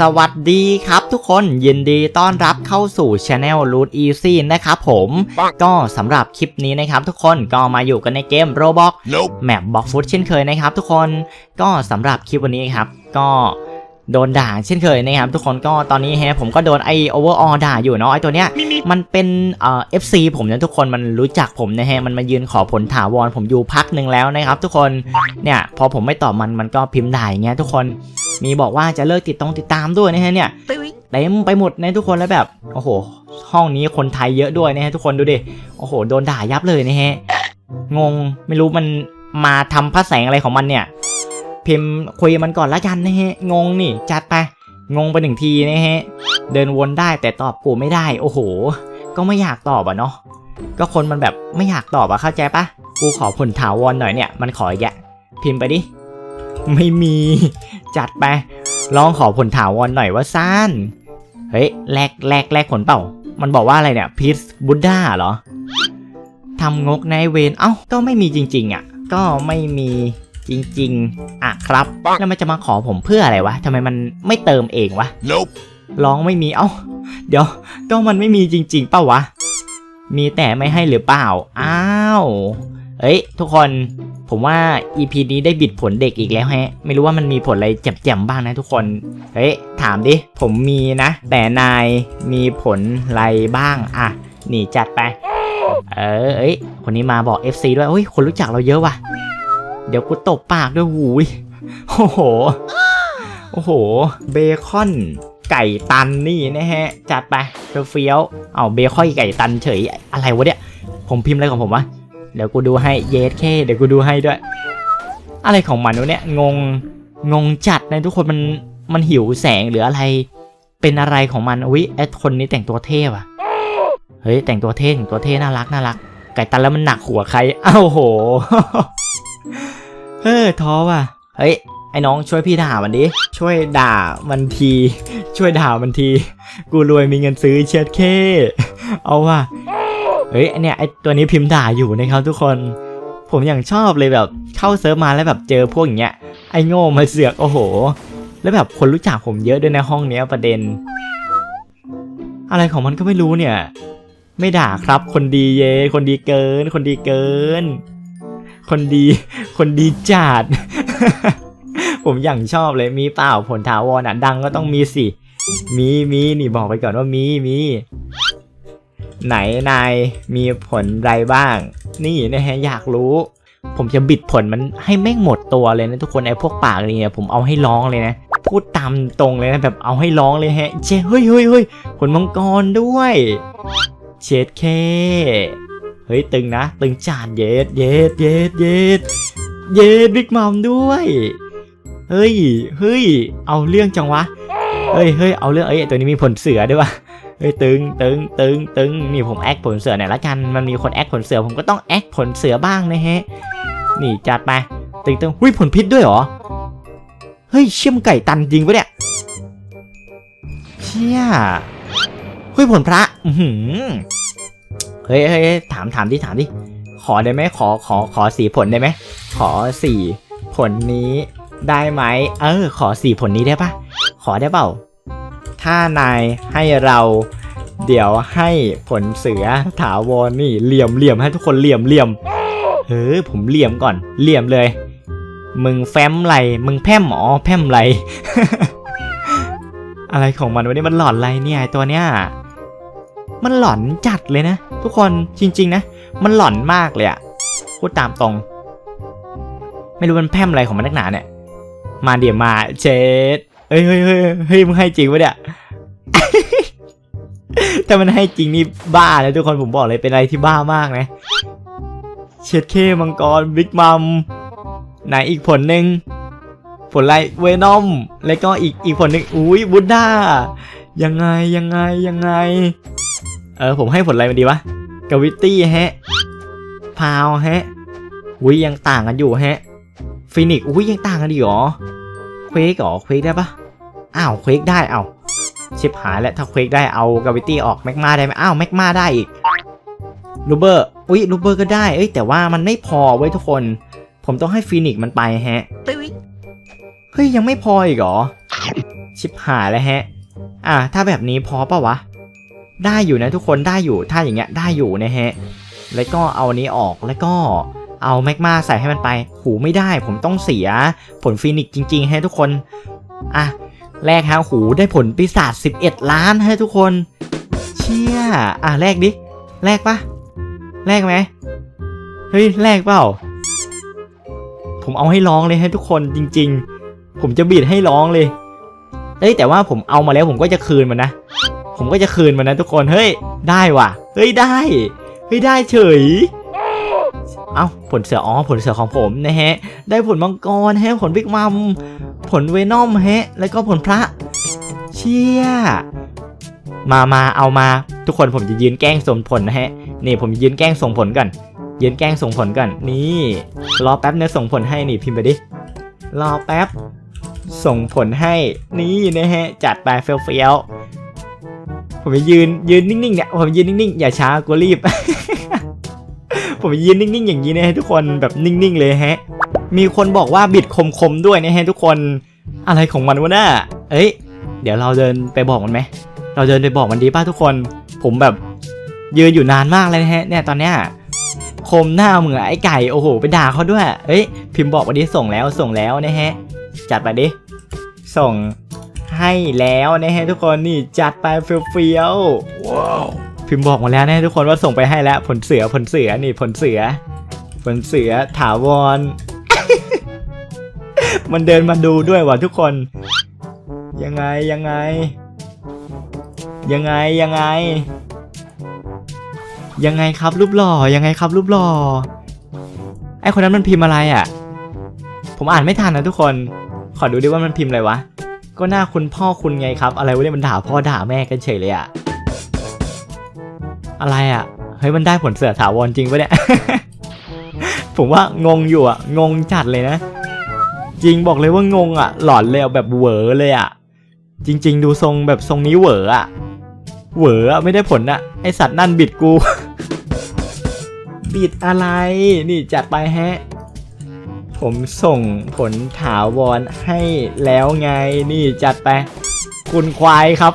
สวัสดีครับทุกคนยินดีต้อนรับเข้าสู่ Channel Root Easy นะครับผมก็สำหรับคลิปนี้นะครับทุกคนก็มาอยู่กันในเกม Roblox Nope. แมปบ็อกฟุตเช่นเคยนะครับทุกคนก็สำหรับคลิปวันนี้ครับ ก็ โดนด่าเช่นเคยนะครับทุกคนก็ตอนนี้ฮะผมก็โดนไอโอเวอร์ออด่าอยู่เนาะไอตัวเนี้ยมันเป็นเอ่อฟซีผมนะทุกคนมันรู้จักผมนะฮะมันมายืนขอผลถาวรผมอยู่พักหนึ่งแล้วนะครับทุกคนเนี่ยพอผมไม่ตอบมันมันก็พิมพ์ด่าอย่างเงี้ยทุกคนมีบอกว่าจะเลิกติดตรงติดตามด้วยนะฮะเนี่ยเต็มไปหมดนะทุกคนแล้วแบบโอ้โห ห้องนี้คนไทยเยอะด้วยนะฮะทุกคนดูดิโอ้โหโดนด่ายับเลยนะฮะงงไม่รู้มันมาทำพระแสงอะไรของมันเนี่ย พิมพ์คุยมันก่อนละกันนะฮะ งงนี่จัดไป งงไปหนึ่งทีนะฮะ เดินวนได้แต่ตอบกูไม่ได้ โอ้โห ก็ไม่อยากตอบอะเนาะ ก็คนมันแบบไม่อยากตอบอะเข้าใจปะกูขอผลถาวรหน่อยเนี่ย มันขอแยะ พิมพ์ไปดิ ไม่มี จัดไป ลองขอผลถาวรหน่อยว่าซ่านเฮ้ย แลกแลกแลกผลเปล่า มันบอกว่าอะไรเนี่ยพีซบุดด้าเหรอทำงกในเวน เอ้า ก็ไม่มีจริง ๆอะ ก็ไม่มี จริง ๆอะครับ แล้วมันจะมาขอผมเพื่ออะไรวะทำไมมันไม่เติมเองวะ Nope. ร้องไม่มีเอ้า เดี๋ยวก็มันไม่มีจริง ๆ เปล่าวะ มีแต่ไม่ให้หรือเปล่า อ้าว เอ้ย ทุกคนผมว่า EP นี้ได้บิดผลเด็กอีกแล้วแฮะ ไม่รู้ว่ามันมีผลอะไรแจ่มๆบ้างนะทุกคน เฮ้ย ถามดิ ผมมีนะ แต่นายมีผลอะไรบ้างอะ นี่จัดไป เออ เอ้ย คนนี้มาบอก FC ด้วยเฮ้ย คนรู้จักเราเยอะว่ะ เดี๋ยวกูตบปากด้วยหูยโอ้โห โอ้โห เบคอนไก่ตันนี่นะฮะ จัดไปเฟี้ยวเอาเบคอนไก่ตันเฉยอะไรวะเนี่ย ผมพิมพ์อะไรของผมวะ เดี๋ยวกูดูให้เยสแค่เดี๋ยวกูดูให้ด้วย อะไรของมันวะเนี่ย งง งงจัดนะทุกคนมัน มันหิวแสงหรืออะไร เป็นอะไรของมันอุ๊ยไอคนนี้แต่งตัวเท่ว่ะเฮ้ยแต่งตัวเท่แต่งตัวเท่น่ารักน่ารัก ไก่ตันแล้วมันหนักหัวใครอ้าวโห เฮ้ยท้อว่ะ เฮ้ย ไอ้น้องช่วยพี่ด่ามันดิ ช่วยด่ามันที ช่วยด่ามันที กูรวยมีเงินซื้อเช็ดเค เอาว่ะ เฮ้ยเนี่ยไอตัวนี้พิมพ์ด่าอยู่นะครับทุกคน ผมอย่างชอบเลยแบบเข้าเซิร์ฟมาแล้วแบบเจอพวกอย่างเงี้ย ไอโง่มาเสือกโอ้โห แล้วแบบคนรู้จักผมเยอะด้วยในห้องเนี้ยประเด็น อะไรของมันก็ไม่รู้เนี่ย ไม่ด่าครับ คนดีเย คนดีเกิน คนดีเกิน คนดี คนดีจัด ผมอย่างชอบเลยมีเปล่าผลถาวรอะ ดังก็ต้องมีสิ มีมีนี่บอกไปก่อนว่ามีมีไหนนายมีผลไรบ้าง นี่นะฮะอยากรู้ ผมจะบิดผลมันให้แม่งหมดตัวเลยนะทุกคนไอ้พวกปากนี่เนี่ยผมเอาให้ร้องเลยนะ พูดตามตรงเลยนะแบบเอาให้ร้องเลยฮะเจเฮ้ยเฮ้ยเฮ้ยผลมังกรด้วยเช็ดเค เฮ้ยตึงนะ ตึงจานเย็ดเย็ดเย็ดเย็ดเย็ดบิ๊กมัมด้วย เฮ้ยเฮ้ยเอาเรื่องจังวะเฮ้ยเฮ้ยเอาเรื่องเอ้ยตัวนี้มีผลเสือด้วยวะเฮ้ยตึงตึงตึงตึงนี่ผมแอคผลเสือหน่อยละกันมันมีคนแอคผลเสือผมก็ต้องแอคผลเสือบ้างนะฮะนี่จัดไปตึงตึงหุ้ยผลพิษด้วยเหรอเฮ้ยเชี่ยมไก่ตันจริงปะเนี่ยเชี่ยเฮ้ยผลพระ อือหือ เฮ้ยเฮ้ยถามถามดิถามดิขอได้ไหมขอขอขอสีผลได้ไหมขอสีผลนี้ได้ไหมเออ ขอสีผลนี้ได้ปะขอได้เปล่า ถ้านายให้เราเดี๋ยวให้ผลเสือถาวรนี่เหลี่ยมเหลี่ยมให้ทุกคนเหลี่ยมเหลี่ยมเออผมเหลี่ยมก่อนเหลี่ยมเลย มึงแฟ้มไรมึงแพ่มหมอแพ่มไรอะไรของมันวันนี้มันหลอนไรเนี่ยตัวเนี้ย มันหลอนจัดเลยนะ ทุกคนจริง ๆ นะ มันหลอนมากเลยอะพูดตามตรง ไม่รู้มันแพร่มอะไรของมันนักหนาเนี่ย มาเดี๋ยวมาเช็ดเฮ้ยเฮ้ยเฮ้ยเฮ้ยมึงให้จริงปะเนี่ยถ้ามันให้จริงนี่บ้าเลยทุกคนผมบอกเลยเป็นอะไรที่บ้ามากนะเช็ดเคมังกรบิ๊กมัมไหนอีกผลหนึ่งผลไรเวนอมแล้วก็อีกอีกผลหนึ่งอุ้ยบุดด้ายังไงยังไงยังไง เออผมให้ผลอะไรมันดีวะกาวิตี้ฮะ พาวฮะอุ้ยยังต่างกันอยู่ฮะฟินิกอุ้ยยังต่างกันดีหรอเควกหรอเควกได้ปะอ้าวเควกได้เอาชิบหายแล้วถ้าเควกได้เอากาวิตี้ออกแมกมาได้ไหมอ้าวแมกมาได้อีกลูเบอร์อุ้ยลูเบอร์ก็ได้เอ้ยแต่ว่ามันไม่พอไว้ทุกคน ผมต้องให้ฟินิกมันไปฮะเฮ้ยยังไม่พออีกเหรอชิบหายแล้วฮะ อะถ้าแบบนี้พอปะวะ ได้อยู่นะทุกคนได้อยู่ถ้าอย่างเงี้ยได้อยู่นะฮะแล้วก็เอาอันนี้ออกแล้วก็เอาแมกมาใส่ให้มันไป หูไม่ได้ผมต้องเสียผลฟินิกซ์จริงๆให้ทุกคนอะแลกฮะหูได้ผลปีศาจ11 ล้านให้ทุกคน เชี่ยอะแลกดิแลกปะแลกไหมเฮ้ยแลกเปล่า ผมเอาให้ร้องเลยให้ทุกคนจริง ๆ ผมจะบีดให้ร้องเลยเอ้ยแต่ว่าผมเอามาแล้วผมก็จะคืนมันนะ ผมก็จะคืนมันนะทุกคนเฮ้ยได้ว่ะเฮ้ยได้เฮ้ยได้เฉยเอ้าผลเสืออ๋อผลเสือของผมนะฮะ ได้ผลมังกรฮะผลบิ๊กมัมผลเวนอมฮะ แล้วก็ผลพระเชี่ยมามาเอามา ทุกคนผมจะยืนแกล้งส่งผลนะฮะนี่ผมยืนแกล้งส่งผลก่อนยืนแกล้งส่งผลก่อนนี่รอแป๊บเนะส่งผลให้นี่พิมพ์ไปดิรอแป๊บ ส่งผลให้นี่นะฮะจัดไปเฟี้ยว ผมจะยืนยืนนิ่งๆเนี่ยผมยืนนิ่งๆอย่าช้ากลัวรีบ ผมยืนนิ่งๆอย่างนี้นะฮะทุกคนแบบนิ่งๆเลยฮะ มีคนบอกว่าบิดคมๆด้วยนะฮะทุกคนอะไรของมันวะน่าเอ้ย เดี๋ยวเราเดินไปบอกมันไหมเราเดินไปบอกมันดีป่ะทุกคน ผมแบบยืนอยู่นานมากเลยนะฮะเนี่ยตอนเนี้ยคมหน้าเหมือนไอ้ไก่โอ้โหไปด่าเขาด้วย เอ้ยพิมพ์บอกวันนี้ส่งแล้วส่งแล้วนะฮะ จัดไปดิ ส่ง ให้แล้วนะฮะทุกคนนี่จัดไปเฟี้ยวๆว้าวพิมพ์บอกมาแล้วนะทุกคนว่าส่งไปให้แล้วผลเสือผลเสือนี่ผลเสือ ผลเสือถาวร มันเดินมาดูด้วยว่ะทุกคน ยังไงยังไง ยังไงยังไง ยังไงครับรูปหล่อยังไงครับรูปหล่อไอคนนั้นมันพิมพ์อะไรอะ ผมอ่านไม่ทันนะทุกคน ขอดูดิว่ามันพิมพ์อะไรวะ ก็หน้าคุณพ่อคุณไงครับ อะไรวะเนี่ยมันด่าพ่อด่าแม่กันเฉยเลยอะอะไรอะเฮ้ยมันได้ผลเสือถาวรจริงปะเนี่ย ผมว่างงอยู่อะงงจัดเลยนะ จริงบอกเลยว่างงอะหลอนเลยแบบเหวอเลยอะจริง ๆ ดูทรงแบบทรงนี้เหวออะเหวออะไม่ได้ผลอะไอสัตว์นั่นบิดกู บิดอะไร นี่จัดไปแฮะ ผมส่งผลถาวรให้แล้วไงนี่จัดไป คุณควายครับ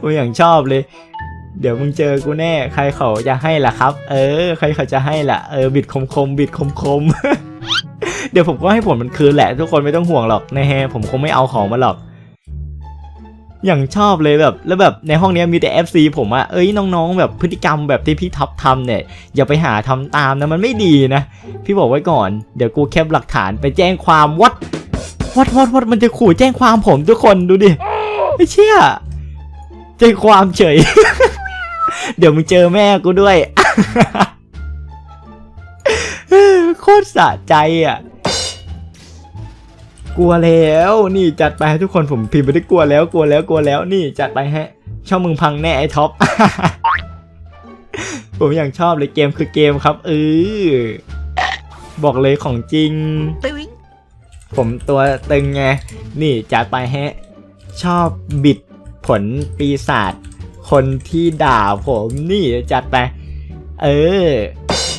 ผมอย่างชอบเลย เดี๋ยวมึงเจอกูแน่ ใครเขาจะให้ล่ะครับ เออ ใครเขาจะให้ล่ะเออบิดคมคมบิดคมคมเดี๋ยวผมก็ให้ผลมันคืนแหละ ทุกคนไม่ต้องห่วงหรอกนะฮะผมคงไม่เอาของมาหรอก อย่างชอบเลยแบบแล้วแบบในห้องนี้มีแต่ FC ผมอะเอ้ยน้องๆ แบบพฤติกรรมแบบที่พี่ท็อปทำเนี่ย อย่าไปหาทำตามนะมันไม่ดีนะ พี่บอกไว้ก่อนเดี๋ยวกูแคปหลักฐานไปแจ้งความวัดวัดวัดวัดมันจะขู่แจ้งความผมทุกคนดูดิไม่เชื่อแจ้งความเฉย เดี๋ยวมึงเจอแม่กูด้วยโคตรสะใจอะ กลัวแล้วนี่จัดไปให้ทุกคนผมพิมพ์ไปได้กลัวแล้วกลัวแล้วกลัวแล้วนี่จัดไปฮะช่องมึงพังแน่ไอ้ท็อปผมอย่างชอบเลยเกมคือเกมครับเออบอกเลยของจริง ผมตัวตึงไงนี่จัดไปฮะชอบบิดผลปีศาจคนที่ด่าผมนี่จัดไป เออ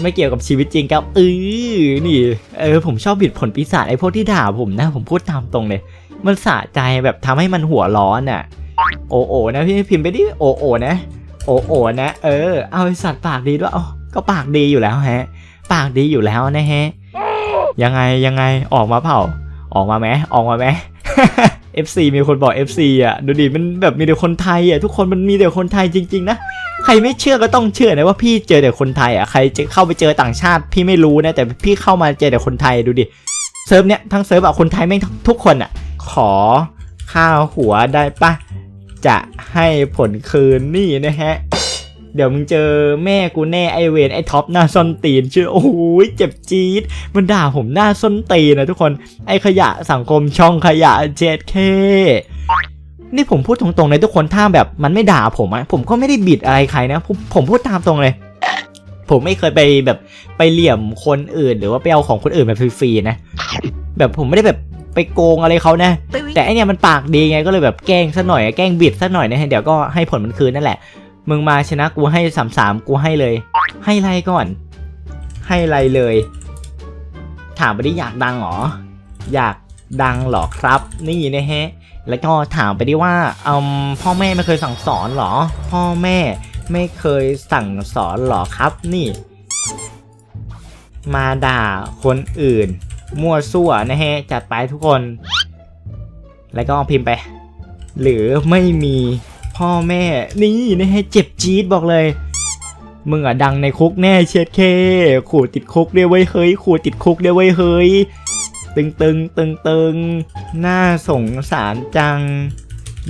ไม่เกี่ยวกับชีวิตจริงครับเออนี่เออผมชอบบิดผลปีศาจไอ้พวกที่ด่าผมนะ ผมพูดตามตรงเลย มันสะใจแบบทำให้มันหัวร้อนอะ โอโอนะพี่พิมพ์ไปดิโอโอนะ โอโอนะ เออ เอาไอสัตว์ปากดีด้วยเอาก็ปากดีอยู่แล้วฮะ ปากดีอยู่แล้วนะฮะ ยังไงยังไงออกมาเปล่าออกมาไหมออกมาไหม FC มีคนบอก FC อะดูดิมันแบบมีแต่คนไทยอะทุกคนมันมีแต่คนไทยจริงๆนะใครไม่เชื่อก็ต้องเชื่อนะว่าพี่เจอแต่คนไทยอะใครจะเข้าไปเจอต่างชาติพี่ไม่รู้นะแต่พี่เข้ามาเจอแต่คนไทยดูดิเซิร์ฟเนี้ยทั้งเซิร์ฟอะคนไทยแม่งทุกคนอะ ขอข้าวหัวได้ปะจะให้ผลคืนนี่นะฮะ เดี๋ยวมึงเจอแม่กูแน่ไอเวนไอท็อปหน้าส้นตีนชื่อโอ้โหเจ็บจี๊ดมันด่าผมหน้าส้นตีนนะทุกคนไอขยะสังคมช่องขยะเจ็ดเคนี่ผมพูดตรงๆเลยทุกคนถ้าแบบมันไม่ด่าผมอะผมก็ไม่ได้บิดอะไรใครนะผมผมพูดตามตรงเลย ผมไม่เคยไปแบบไปเหลี่ยมคนอื่น หรือว่าไปเอาของคนอื่นแบบฟรีๆนะ แบบผมไม่ได้แบบไปโกงอะไรเขานะ แต่ไอเนี่ยมันปากดีไงก็เลยแบบแกล้งซะหน่อยแกล้งบิดซะหน่อยนะฮะเดี๋ยวก็ให้ผลมันคืนนั่นแหละ มึงมาชนะกูให้สามสามกูให้เลย ให้ไรก่อน ให้ไรเลย ถามไปไดิอยากดังเหรอ อยากดังเหรอครับ นี่นะฮะ แล้วก็ถามไปไดิว่าอืมพ่อแม่ไม่เคยสั่งสอนเหรอ พ่อแม่ไม่เคยสั่งสอนเหรอครับ นี่ มาด่าคนอื่น มั่วซั่วนะฮะ จัดไปทุกคน แล้วก็พิมพ์ไป หรือไม่มี พ่อแม่ นี่นะฮะเจ็บจี๊ดบอกเลย มึงอะดังในคุกแน่เช็ดเค ขู่ติดคุกเดียวเว้ยเฮ้ย ขู่ติดคุกเดียวเว้ยเฮ้ย ตึงตึงตึงตึงน่าสงสารจัง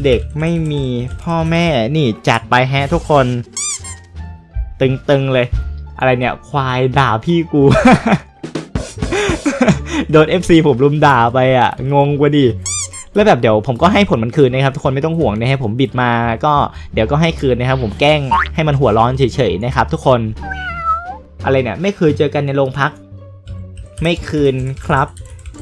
เด็กไม่มีพ่อแม่นี่จัดไปแฮะทุกคน ตึงตึงเลย อะไรเนี่ยควายด่าพี่กูโดน FC ผมรุมด่าไปอะ งงกว่าดิ แล้วแบบเดี๋ยวผมก็ให้ผลมันคืนนะครับทุกคนไม่ต้องห่วงนะครับผมบิดมาก็เดี๋ยวก็ให้คืนนะครับผมแกล้งให้มันหัวร้อนเฉยๆนะครับทุกคน อะไรเนี่ยไม่เคยเจอกันในโรงพัก ไม่คืนครับ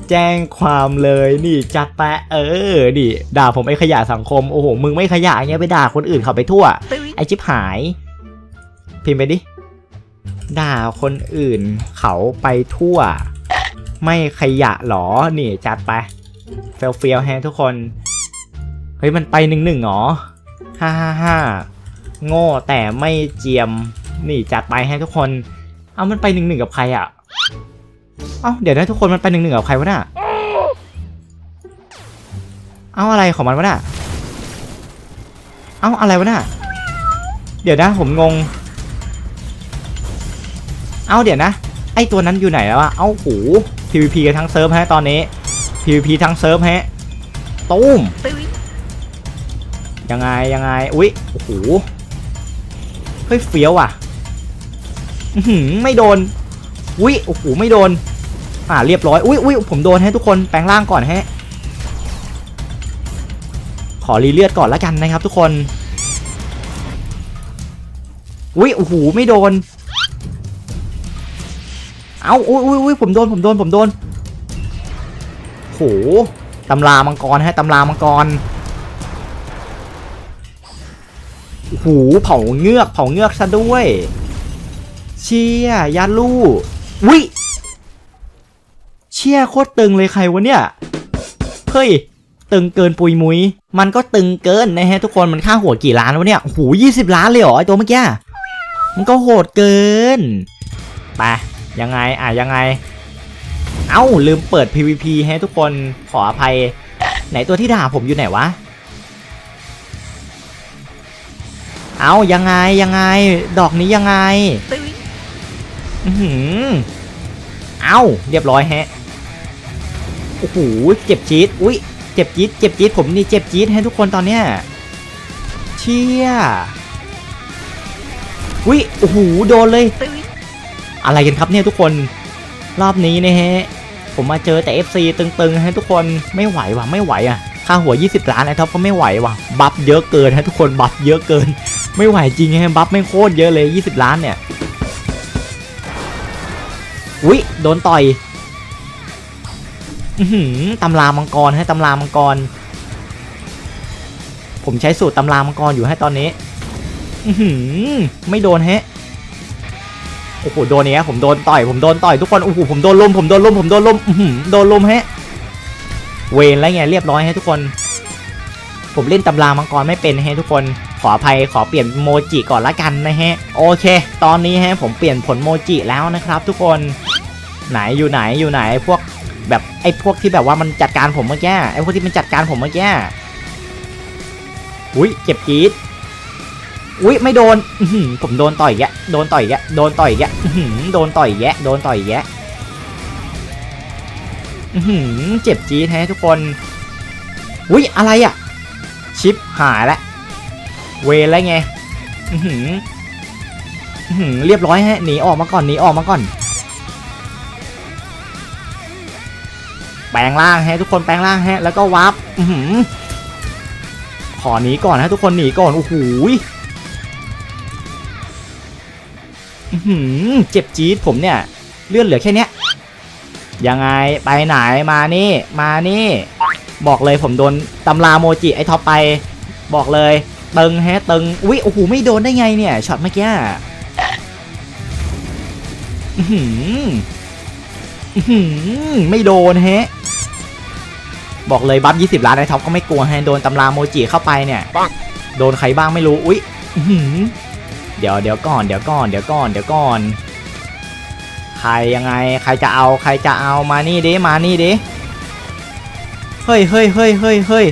แจ้งความเลยนี่จัดไปะเออดิด่าผมไอ้ขยะสังคมโอ้โหมึงไม่ขยะเงี้ยไปด่าคนอื่นเขาไปทั่วไอชิบหาย พิมพ์ไปดิด่าคนอื่นเขาไปทั่ว ไม่ขยะหรอนี่จัดไป เฟลเฟีลแฮทุกคน เฮ้ย มันไปหนึ่งหนึ่งหรอฮ่าฮ่าฮ่าโง่แต่ไม่เจียม นี่จัดไปให้ทุกคน เอามันไปหนึ่งหนึ่งกับใครอะ เอาเดี๋ยวนะทุกคนมันไปหนึ่งหนึ่งกับใครวะน่ะ เอาอะไรของมันวะน่ะ เอาอะไรวะน่ะ เดี๋ยวนะผมงง เอาเดี๋ยวนะ ไอตัวนั้นอยู่ไหนแล้วอะเอาหู PVP กันทั้งเซิร์ฟฮะตอนนี้ PVP ทั้งเซิร์ฟฮะตุ้มยังไงยังไงอุ๊ยโอ้โหเฮ้ยเฟี้ยวอะอื้อหือไม่โดนอุ๊ยโอ้โหไม่โดน อ่าเรียบร้อยอุ๊ยอุ๊ยผมโดนให้ทุกคนแปลงร่างก่อนฮะขอรีเลือดก่อนแล้วกันนะครับทุกคนอุ๊ยโอ้โหไม่โดน เอาอุ๊ยอุ๊ยอุ๊ยผมโดนผมโดนผมโดน โหตำรามังกรฮะตำรามังกรโอ้โหเผาเงือกเผาเงือกซะด้วย เชี่ยยาลูวิเชี่ยโคตรตึงเลยใครวะเนี่ย เฮ้ย ตึงเกินปุยมุย มันก็ตึงเกินนะฮะทุกคนมันค่าหัวกี่ล้านวะเนี่ยโอ้โหยี่สิบล้านเลยเหรอไอตัวเมื่อกี้มันก็โหดเกินไปยังไงอะยังไง เอ้าลืมเปิด PVP ให้ทุกคนขออภัย ไหนตัวที่ด่าผมอยู่ไหนวะ เอายังไงยังไง ดอกนี้ยังไง อือหือเอาเรียบร้อยแฮะ โอ้โห เจ็บจี๊ด อุ้ย เจ็บจี๊ด เจ็บจี๊ด ผมนี่เจ็บจี๊ดให้ทุกคนตอนเนี้ย เชี่ย อุ้ย โอ้โห โดนเลย อะไรกันครับเนี่ยทุกคน รอบนี้นะฮะ ผมมาเจอแต่ FC ตึงๆ ให้ทุกคนไม่ไหวว่ะไม่ไหวอะ ค่าหัว 20 ล้านไอ้ท็อปก็ไม่ไหวว่ะ บัฟเยอะเกินให้ทุกคนบัฟเยอะเกิน ไม่ไหวจริงฮะบัฟไม่โคตรเยอะเลย 20 ล้านเนี่ย อุ๊ยโดนต่อยอือหือตำรามังกรให้ตำรามังกร ผมใช้สูตรตำรามังกรอยู่ให้ตอนนี้อือหือไม่โดนแฮะ โอ้โหโดนเนี้ยผมโดนต่อยผมโดนต่อยทุกคนโอ้โหผมโดนลมผมโดนลมผมโดนลมอือหือโดนลมฮะเวนแล้วไงเรียบร้อยให้ทุกคน ผมเล่นตำรามังกรไม่เป็นฮะทุกคนขออภัยขอเปลี่ยนโมจิก่อนละกันนะฮะโอเค ตอนนี้ฮะผมเปลี่ยนผลโมจิแล้วนะครับ ทุกคนไหนอยู่ไหนอยู่ไหนพวกแบบไอ้พวกที่แบบว่ามันจัดการผมเมื่อกี้ไอ้พวกที่มันจัดการผมเมื่อกี้อุ้ยเจ็บจี๊ด อุ้ยไม่โดนผมโดนต่อยแยะโดนต่อยแยะโดนต่อยแยะโดนต่อยแยะโดนต่อยแยะเจ็บจี๊ดแท้ทุกคนอุ้ยอะไรอะชิปหายละเวแล้วไงเรียบร้อยฮะหนีออกมาก่อนหนีออกมาก่อน แปลงร่างฮะทุกคนแปลงร่างฮะแล้วก็วับขอหนีก่อนนะทุกคนหนีก่อนโอ้โห เจ็บจี๊ดผมเนี่ย เลือดเหลือแค่เนี้ยยังไงไปไหนมานี่ มานี่ บอกเลยผมโดนตำราโมจิไอท็อปไป บอกเลย ตึงแฮะตึงอุ้ยโอ้โหไม่โดนได้ไงเนี่ยช็อตเมื่อกี้อื้อหืออื้อหือไม่โดนแฮะบอกเลยบัฟ20ล้านไอท็อปก็ไม่กลัวให้โดนตำราโมจิเข้าไปเนี่ย โดนใครบ้างไม่รู้อุ๊ยอือหือ ดี๋ยวเดี๋ยวก่อนเดี๋ยวก่อนเดี๋ยวก่อนเดี๋ยวก่อน ใครยังไงใครจะเอาใครจะเอามานี่ดิมานี่ดิเฮ้ยเฮ้ยเฮ้ยเฮ้ยเฮ้ย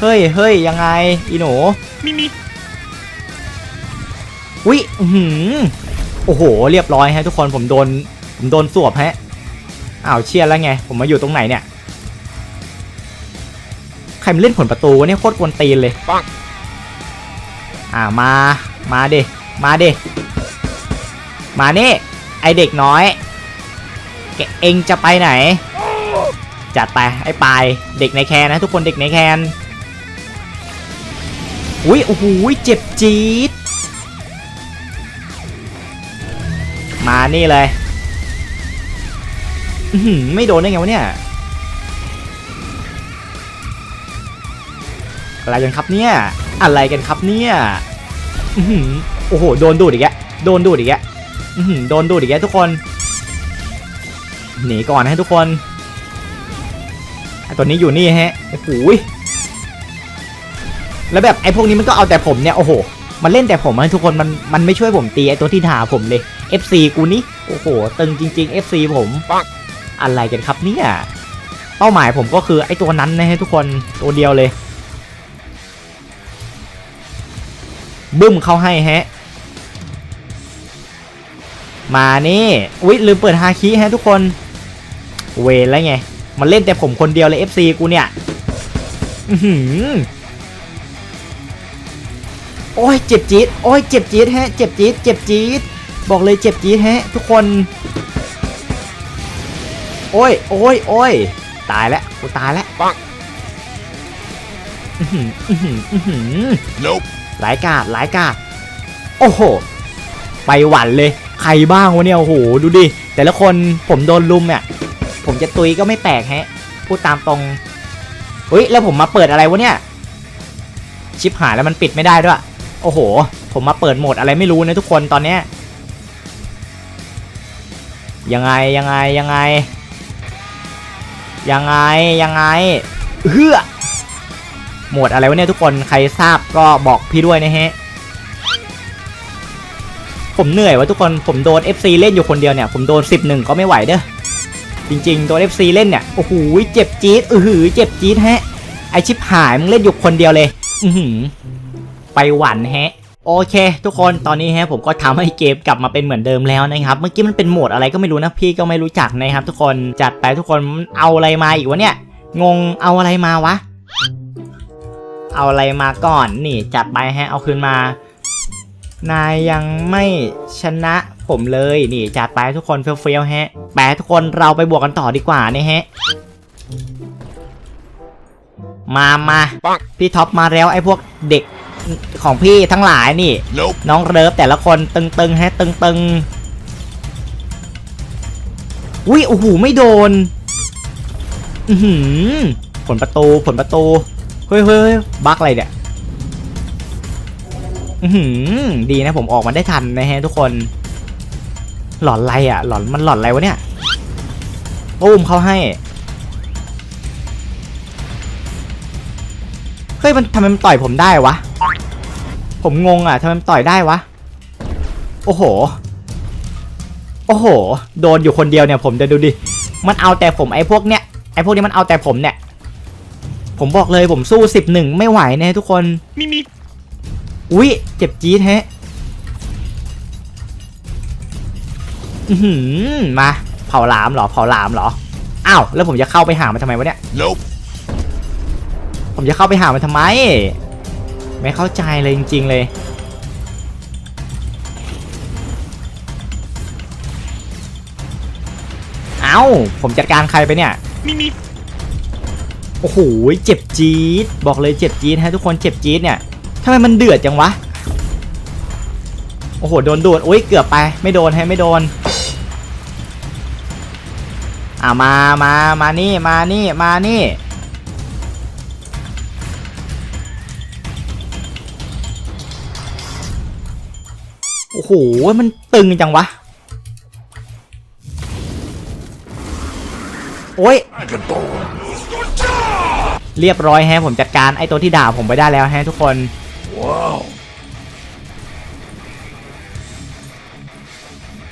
เฮ้ยเฮ้ยยังไงอีหนูมีมีอุ๊ยอื้อหือโอ้โห เรียบร้อยฮะทุกคนผมโดนผมโดนสวบฮะอ้าวเชียร์แล้วไง ผมมาอยู่ตรงไหนเนี่ยใครมันเล่นผลประตูวะเนี่ยโคตรกวนตีนเลยปังอ่ามา มาเด มาเดมานี่ ไอเด็กน้อย เองจะไปไหน จัดไปไอ้ปลายเด็กในแคนนะทุกคนเด็กในแคนอุ้ยโอ้โหเจ็บจี๊ดมานี่เลยอืไม่โดนได้ไงวะเนี่ยอะไรกันครับเนี่ย อะไรกันครับเนี่ยอื โอ้โหโดนดูดอีกแกโดนดูดอีกแกอือหือโดนดูดอีกแกทุกคน หนีก่อนให้ทุกคนไอตัวนี้อยู่นี่ฮะโอ้โหยแล้วแบบไอพวกนี้มันก็เอาแต่ผมเนี่ยโอ้โห มันเล่นแต่ผมให้ทุกคนมันมันไม่ช่วยผมตีไอตัวที่ด่าผมเลย FC กูนี่โอ้โหตึงจริง ๆ FC ผมอะไรกันครับเนี่ยเป้าหมายผมก็คือไอตัวนั้นนะฮะทุกคนตัวเดียวเลยบึ้มเข้าให้ฮะ มานี่อุ๊ยลืมเปิดฮาคิฮะทุกคน เวรแล้วไง มันเล่นแต่ผมคนเดียวเลย FC กูเนี่ยอื้อหือโอ้ยเจ็บจี๊ดโอ้ยเจ็บจี๊ดฮะ เจ็บจี๊ดเจ็บจี๊ดบอกเลยเจ็บจี๊ดฮะ ทุกคน โอ้ยโอ้ยโอ้ยตายแล้วกูตายแล้วปังอื้อหืออื้อหืออื้อหือ nope หลายกาดหลายกาดโอ้โห ไปหวันเลย ใครบ้างวะเนี่ยโอ้โหดูดิแต่ละคนผมโดนลุมเนี่ยผมจะตุยก็ไม่แปลกแฮะ พูดตามตรงเฮ้ยแล้วผมมาเปิดอะไรวะเนี่ย ชิปหายแล้วมันปิดไม่ได้ด้วย โอ้โห ผมมาเปิดโหมดอะไรไม่รู้นะทุกคนตอนเนี้ยยังไงยังไงยังไง ยังไงยังไงเฮือโหมดอะไรวะเนี่ยทุกคนใครทราบก็บอกพี่ด้วยนะฮะ ผมเหนื่อยวะทุกคนผมโดน FC เล่นอยู่คนเดียวเนี่ยผมโดน10หนึ่งก็ไม่ไหวเด้อจริงๆโดน FC เล่นเนี่ยโอ้โหเจ็บจี๊ดอือหือเจ็บจี๊ดฮะไอชิปหายมึงเล่นอยู่คนเดียวเลย อือหือไปหวันแฮะโอเค ทุกคนตอนนี้ฮะผมก็ทำให้เกมกลับมาเป็นเหมือนเดิมแล้วนะครับ เมื่อกี้มันเป็นโหมดอะไรก็ไม่รู้นะพี่ก็ไม่รู้จักนะครับ ทุกคนจัดไปทุกคนเอาอะไรมาอีกวะเนี่ย งงเอาอะไรมาวะ เอาอะไรมาก่อนนี่จัดไปฮะเอาคืนมา นายยังไม่ชนะผมเลยนี่จัดไปทุกคนเฟี้ยวๆฮะแปะทุกคนเราไปบวกกันต่อดีกว่านี่ฮะมามาปังพี่ท็อปมาแล้วไอ้พวกเด็กของพี่ทั้งหลายนี่ nope น้องเริฟแต่ละคนตึงๆฮะตึงๆอุ้ยโอ้โหไม่โดนอือหือผลประตูผลประตูเฮ้ยเฮ้ยเฮ้ยบั๊กอะไรเนี่ยอือหือ ดีนะผมออกมาได้ทันนะฮะทุกคน หลอนอะไรอะ หลอนมันหลอนอะไรวะเนี่ยปุ้มเขาให้เฮ้ยมันทำไมมันต่อยผมได้วะ ผมงงอะทำไมมันต่อยได้วะ โอ้โห โอ้โห โดนอยู่คนเดียวเนี่ย ผมจะดูดิ มันเอาแต่ผมไอ้พวกเนี้ย ไอ้พวกนี้มันเอาแต่ผมเนี่ย ผมบอกเลยผมสู้สิบหนึ่งไม่ไหวแน่ทุกคน มีมี อุ้ยเจ็บจี๊ดแฮะอือหือมา เผาหลามเหรอ เผาหลามเหรอ อ้าว แล้วผมจะเข้าไปหามันทำไมวะเนี่ย nope ผมจะเข้าไปหามันทำไม ไม่เข้าใจเลยจริง ๆ เลย เอ้า ผมจัดการใครไปเนี่ย มีมีโอ้โห เจ็บจี๊ด บอกเลยเจ็บจี๊ดฮะทุกคน เจ็บจี๊ดเนี่ย ทำไมมันเดือดจังวะ โอ้โห โดนดูดอุ้ย เกือบไป ไม่โดนให้ไม่โดน อ่ามา มา มานี่ มานี่ มานี่ โอ้โห มันตึงจังวะ โอ้ย เรียบร้อยแฮะ ผมจัดการไอตัวที่ด่าผมไปได้แล้วแฮะทุกคน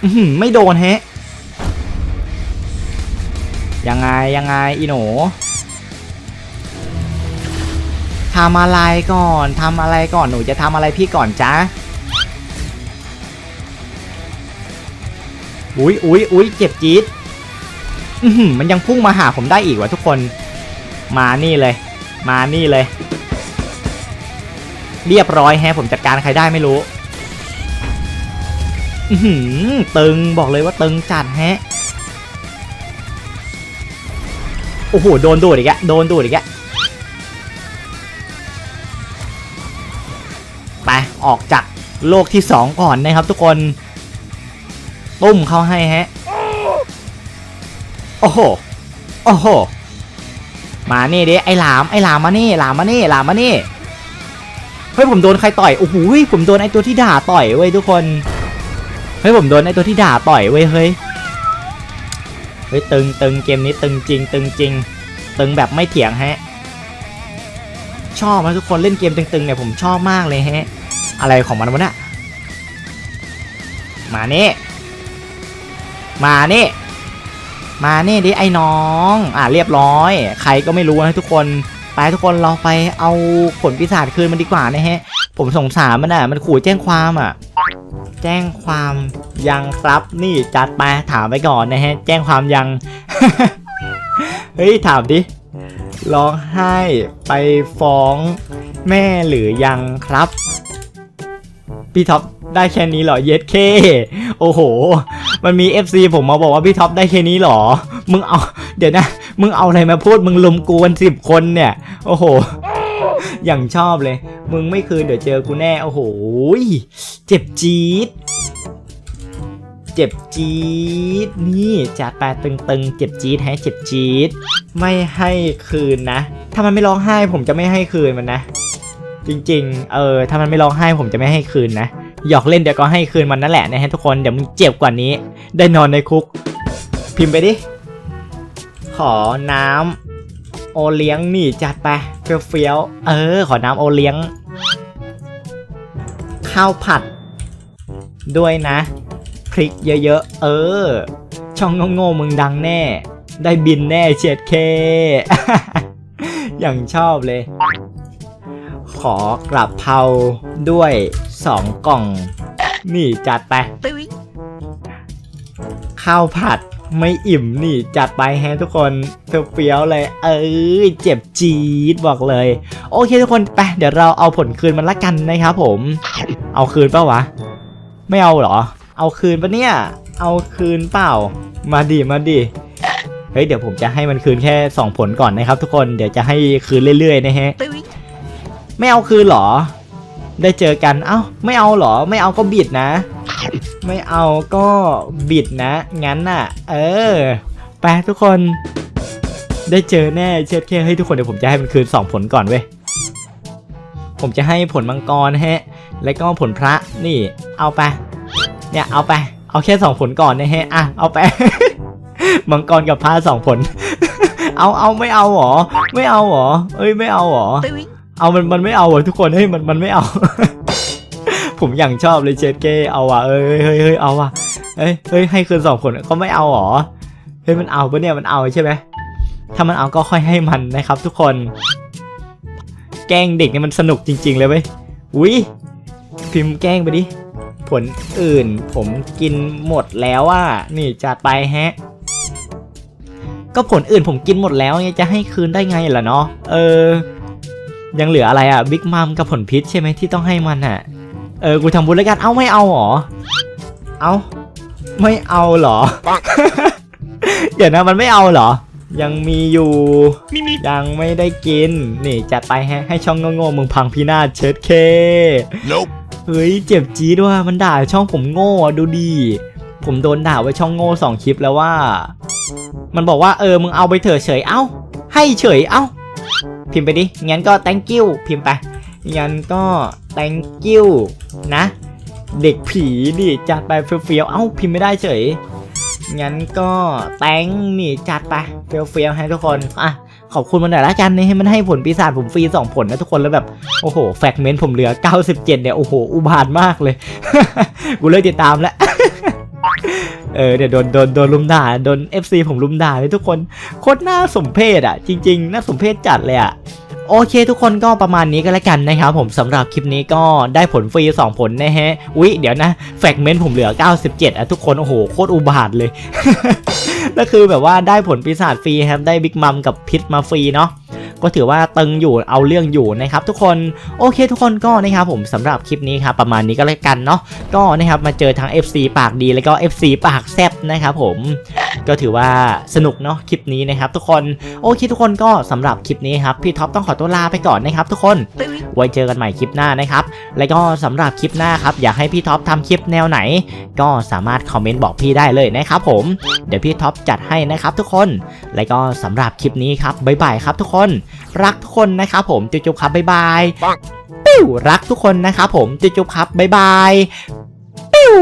อื้อหือไม่โดนแฮะ ยังไงยังไงอีหนูทำอะไรก่อนทำอะไรก่อนหนูจะทำอะไรพี่ก่อนจ๊ะอุ๊ยอุ๊ยอุ๊ยเจ็บจี๊ดอือหือมันยังพุ่งมาหาผมได้อีกวะทุกคน มานี่เลย มานี่เลย เรียบร้อยแฮะผมจัดการใครได้ไม่รู้หือตึงบอกเลยว่าตึงจัดแฮะโอ้โหโดนดูดอีกแล้วโดนดูดอีกแล้วไปออกจากโลกที่สองก่อนนะครับทุกคนตุ้มเข้าให้ฮะโอ้โหโอ้โหมานี่ดิไอหลามไอหลามมานี่หลามมานี่หลามมานี่ ฮ้ยผมโดนใครต่อยโอ้โหผมโดนไอตัวที่ด่าต่อยเว้ยทุกคนเฮ้ยผมโดนไอตัวที่ด่าต่อยเว้ยเฮ้ยเฮ้ยตึงตึงเกมนี้ตึงจริง ตึงจริง ตึงแบบไม่เถียงฮะชอบนะทุกคนเล่นเกมตึงๆเนี่ยผมชอบมากเลยฮะอะไรของมันวะเนี่ยมานี่มานี่มานี่ดิไอ้น้อง อะเรียบร้อย ใครก็ไม่รู้นะทุกคน ไปทุกคนเราไปเอาผลปีศาจคืนมันดีกว่านะฮะ ผมสงสารมันอะ มันขู่แจ้งความอะ แจ้งความยังครับนี่จัดไปถามไปก่อนนะฮะ แจ้งความยัง เฮ้ยถามดิร้องไห้ไปฟ้องแม่หรือยังครับพี่ท็อปได้แค่นี้เหรอเย็ดเค โอ้โห มันมี FC ผมมาบอกว่าพี่ท็อปได้แค่นี้เหรอ มึงเอา เดี๋ยวนะ มึงเอาอะไรมาพูดมึงลุมกูกันสิบคนเนี่ย โอ้โห อย่างชอบเลย มึงไม่คืนเดี๋ยวเจอกูแน่ โอ้โห เจ็บจี๊ด เจ็บจี๊ด นี่จัดไปตึงๆ เจ็บจี๊ดให้เจ็บจี๊ด ไม่ให้คืนนะ ถ้ามันไม่ร้องไห้ผมจะไม่ให้คืนมันนะ จริงๆ เออ ถ้ามันไม่ร้องไห้ผมจะไม่ให้คืนนะ หยอกเล่นเดี๋ยวก็ให้คืนมันนั่นแหละนะฮะทุกคน เดี๋ยวมึงเจ็บกว่านี้ ได้นอนในคุก พิมพ์ไปดิ ขอน้ำโอเลี้ยงนี่จัดไปเฟี้ยวๆเออ ขอน้ำโอเลี้ยง ข้าวผัด ด้วยนะพริกเยอะๆ เออ ช่องโง่ๆมึงดังแน่ ได้บินแน่เฉียดเค อย่างชอบเลย ขอกระเพราด้วยสองกล่อง นี่จัดไปข้าวผัด ไม่อิ่มนี่จัดไปแฮะทุกคนเฟี้ยวเลย เอ้ยเจ็บจี๊ดบอกเลย โอเคทุกคนไปเดี๋ยวเราเอาผลคืนมันละกันนะครับผม เอาคืนเปล่าวะ ไม่เอาเหรอ เอาคืนปะเนี่ย เอาคืนเปล่า มาดิมาดิเฮ้ยเดี๋ยวผมจะให้มันคืนแค่ 2 ผลก่อนนะครับ ทุกคนเดี๋ยวจะให้คืนเรื่อยๆนะฮะไม่เอาคืนเหรอ ได้เจอกันเอ้าไม่เอาเหรอ ไม่เอาก็บิดนะ ไม่เอาก็บิดนะ งั้นน่ะ เออ ไปทุกคนได้เจอแน่เช็ดแค่ให้ทุกคนเดี๋ยวผมจะให้มันคืน2ผลก่อนเว้ยผมจะให้ผลมังกรฮะ แล้วก็ผลพระนี่ เอาไป เนี่ยเอาไป เอาแค่2ผลก่อนนะฮะอะเอาไป มังกรกับพระสองผล เอาเอาไม่เอาหรอไม่เอาหรอเอ้ยไม่เอาหรอเอามันมันไม่เอาอะทุกคนเฮ้ยมันมันไม่เอา ผมอย่างชอบเลยเจดเก้เอาว่ะเอ้ยเฮ้ยเฮ้ยเอาว่ะเฮ้ยเฮ้ยให้คืนสองคนเขาไม่เอาหรอเฮ้ยมันเอาปะเนี่ยมันเอาใช่ไหมถ้ามันเอาก็ค่อยให้มันนะครับ ทุกคน แกล้งเด็กเนี่ยมันสนุกจริง ๆ เลยเว้ยอุ้ยพิมพ์แกล้งไปดิผลอื่นผมกินหมดแล้วอะนี่จัดไปแฮะ ก็ผลอื่นผมกินหมดแล้วไงจะให้คืนได้ไงล่ะเนาะเออยังเหลืออะไรอะบิ๊กมัมกับผลพิษใช่ไหมที่ต้องให้มันอะ เออ กูทำบุญแล้วกัน เอ้าไม่เอาหรอ เอ้าไม่เอาเหรอ เดี๋ยวนะมันไม่เอาเหรอ ยังมีอยู่ยังไม่ได้กิน นี่จัดไปฮะให้ช่องโง่ๆมึงพังพินาศเชิดเค Nope. เฮ้ยเจ็บจี๊ดว่ะมันด่าช่องผมโง่อะดูดีผมโดนด่าไว้ช่องโง่สองคลิปแล้วว่า มันบอกว่าเออมึงเอาไปเถอะเฉยเอ้า ให้เฉยเอ้า พิมพ์ไปดิงั้นก็ thank you พิมพ์ไป งั้นก็ thank you นะ เด็กผีดิจัดไปเฟี้ยวๆเอ้าพิมพ์ไม่ได้เฉยงั้นก็ thank นี่จัดไปเฟี้ยวๆให้ทุกคนอะขอบคุณมันหน่อยละกันนะให้มันให้ผลปีศาจผมฟรีสองผลนะทุกคนแล้วแบบ โอ้โห แฟกเมนต์ผมเหลือ 97 เนี่ย โอ้โห อุบาทมากเลย กูเลิกติดตามแล้ว เออเดี๋ยวโดนโดนโดนลุมด่าโดน FC ผมลุมด่าเลยทุกคนโคตรน่าสมเพชอะ จริง ๆ น่าสมเพชจัดเลยอะ โอเคทุกคนก็ประมาณนี้ก็แล้วกันนะครับผมสำหรับคลิปนี้ก็ได้ผลฟรี 2 ผลนะฮะอุ๊ยเดี๋ยวนะแฟกเมนต์ผมเหลือ 97อะทุกคนโอ้โหโคตรอุบาทเลยก็คือแบบว่าได้ผลปีศาจฟรีครับได้บิ๊กมัมกับพิษมาฟรีเนาะก็ถือว่าตึงอยู่เอาเรื่องอยู่นะครับทุกคนโอเคทุกคนก็นะครับผมสำหรับคลิปนี้ครับประมาณนี้ก็แล้วกันเนาะก็นะครับมาเจอทั้ง FC ปากดีแล้วก็ FC ปากแซบนะครับผมก็ถือว่าสนุกเนาะคลิปนี้นะครับทุกคนโอเคทุกคนก็สำหรับคลิปนี้ครับพี่ท็อปต้องขอตัวลาไปก่อนนะครับทุกคนไว้เจอกันใหม่คลิปหน้านะครับ แล้วก็สำหรับคลิปหน้าครับอยากให้พี่ท็อปทำคลิปแนวไหน ก็สามารถคอมเมนต์บอกพี่ได้เลยนะครับผมเดี๋ยวพี่ท็อปจัดให้นะครับทุกคน แล้วก็สำหรับคลิปนี้ครับบ๊ายบายครับทุกคน รักทุกคนนะครับผมจุ๊บๆครับบ๊ายบายปิ้วรักทุกคนนะครับผมจุ๊บๆครับบ๊ายบายปิ้ว